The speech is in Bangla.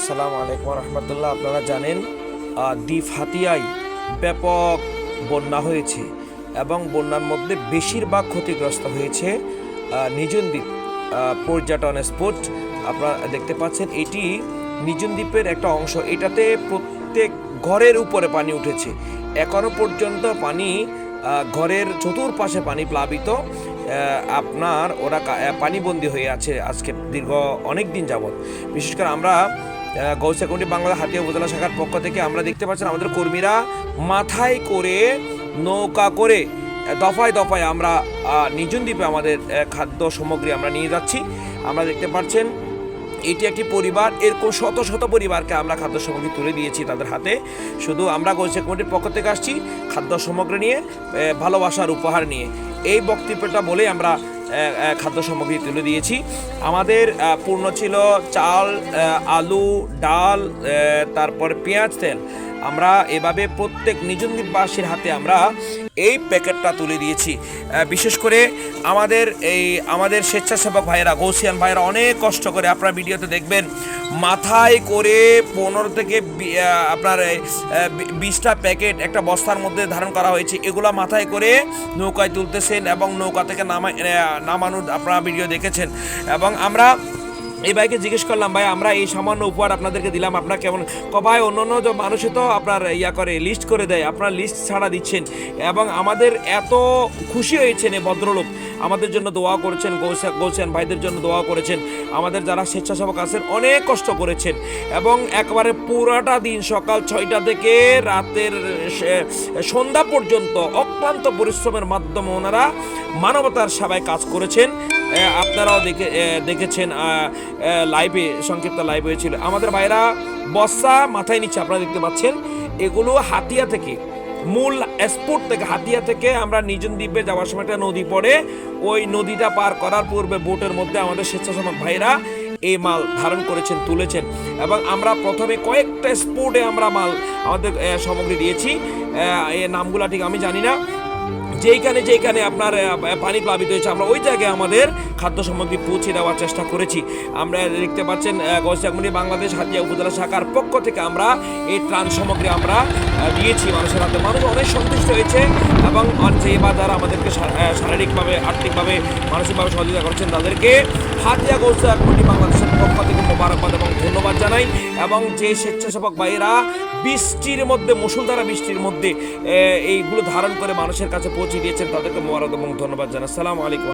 আসসালামু আলাইকুম রহমতুল্লাহ আপনারা জানেন দ্বীপ হাতিয়ায় ব্যাপক বন্যা হয়েছে এবং বন্যার মধ্যে বেশিরভাগ ক্ষতিগ্রস্ত হয়েছে নিজন দ্বীপ পর্যটন স্পট। আপনারা দেখতে পাচ্ছেন, এটি নিজন দ্বীপের একটা অংশ। এটাতে প্রত্যেক ঘরের উপরে পানি উঠেছে। এখনও পর্যন্ত পানি ঘরের চতুর্পাশে পানি প্লাবিত। আপনার ওরা পানিবন্দী হয়ে আছে আজকে দীর্ঘ অনেক দিন যাবৎ। বিশেষ করে আমরা গৌসা কমিটি বাংলা হাতিয়া উপজেলা শাখার পক্ষ থেকে আমরা দেখতে পাচ্ছেন আমাদের কর্মীরা মাথায় করে, নৌকা করে দফায় দফায় আমরা নিজন দ্বীপে আমাদের খাদ্য সামগ্রী আমরা নিয়ে যাচ্ছি। আমরা দেখতে পাচ্ছেন, এটি একটি পরিবার এরকম শত শত পরিবারকে আমরা খাদ্য সামগ্রী তুলে দিয়েছি তাদের হাতে। শুধু আমরা গোলসে কমিটির পক্ষ থেকে আসছি খাদ্য সামগ্রী নিয়ে ভালোবাসার উপহার নিয়ে। এই বক্তব্যটা বলে আমরা খাদ্য সামগ্রী তুলে দিয়েছি। আমাদের পূর্ণ ছিল চাল আলু, ডাল তারপর পেঁয়াজ তেল। আমরা এভাবে প্রত্যেক নিজন দ্বীপবাসীর হাতে আমরা এই প্যাকেটটা তুলে দিয়েছি। বিশেষ করে আমাদের এই, আমাদের স্বেচ্ছাসেবক ভাইয়েরা, গৌসিয়ান ভাইয়েরা অনেক কষ্ট করে আপনারা ভিডিওতে দেখবেন মাথায় করে পনেরো থেকে আপনার বিশটা প্যাকেট একটা বস্তার মধ্যে ধারণ করা হয়েছে। এগুলা মাথায় করে নৌকায় তুলতেছেন এবং নৌকা থেকে নামা নামানোর আপনারা ভিডিও দেখেছেন। এবং আমরা এই ভাইকে জিজ্ঞেস করলাম, ভাই, আমরা এই সামান্য উপহার আপনাদেরকে দিলাম, আপনার কেমন ক ভাই অন্য অন্য মানুষে তো আপনার ইয়া করে লিস্ট করে দেয়, আপনার লিস্ট ছাড়া দিচ্ছেন। এবং আমাদের এত খুশি হয়েছেন এই ভদ্রলোক। আমাদের জন্য দোয়া করেছেন, গৌসা, গৌসেন ভাইদের জন্য দোয়া করেছেন। আমাদের যারা স্বেচ্ছাসেবক আছেন, অনেক কষ্ট করেছেন। এবং একবারে পুরাটা দিন সকাল ছয়টা থেকে রাতের সন্ধ্যা পর্যন্ত অক্লান্ত পরিশ্রমের মাধ্যমে ওনারা মানবতার সেবায় কাজ করেছেন। আপনারাও দেখে দেখেছেন লাইভে সংক্ষিপ্ত লাইভ হয়েছিল। আমাদের ভাইরা বস্তা মাথায় নিচ্ছে আপনারা দেখতে পাচ্ছেন। এগুলো হাতিয়া থেকে মূল স্পোর্ট থেকে হাতিয়া থেকে আমরা নিজন দ্বীপে যাওয়ার সময় একটা নদী পড়ে। ওই নদীটা পার করার পূর্বে বোটের মধ্যে আমাদের স্বেচ্ছাসেবক ভাইরা এই মাল ধারণ করেছেন তুলেছেন। এবং আমরা প্রথমে কয়েকটা স্পোর্টে আমরা মাল আমাদের সামগ্রী দিয়েছি। এ, নামগুলা ঠিক আমি জানি না। যেইখানে যেইখানে আপনার পানি প্লাবিত হয়েছে, আমরা ওই জায়গায় আমাদের খাদ্য সামগ্রী পৌঁছে দেওয়ার চেষ্টা করেছি। আমরা দেখতে পাচ্ছেন গৌসাগুনি বাংলাদেশ হাতিয়া উপজেলা শাখার পক্ষ থেকে আমরা এই ত্রাণ সামগ্রী আমরা দিয়েছি মানুষের হাতে। মানুষ অনেক সন্তুষ্ট হয়েছে এবং যে বা যারা আমাদেরকে শারীরিকভাবে, আর্থিকভাবে, মানসিকভাবে সহযোগিতা করছেন তাদেরকে হাতিয়া গৌসাগুনি বাংলাদেশের পক্ষ থেকে জানাই, এবং যে স্বেচ্ছাসেবক ভাইয়েরা বৃষ্টির মধ্যে মুসুলধারা বৃষ্টির মধ্যে এইগুলো ধারণ করে মানুষের কাছে পৌঁছে দিয়েছেন, তাদেরকে মোবারক এবং ধন্যবাদ জানাই। সালাম আলাইকুম।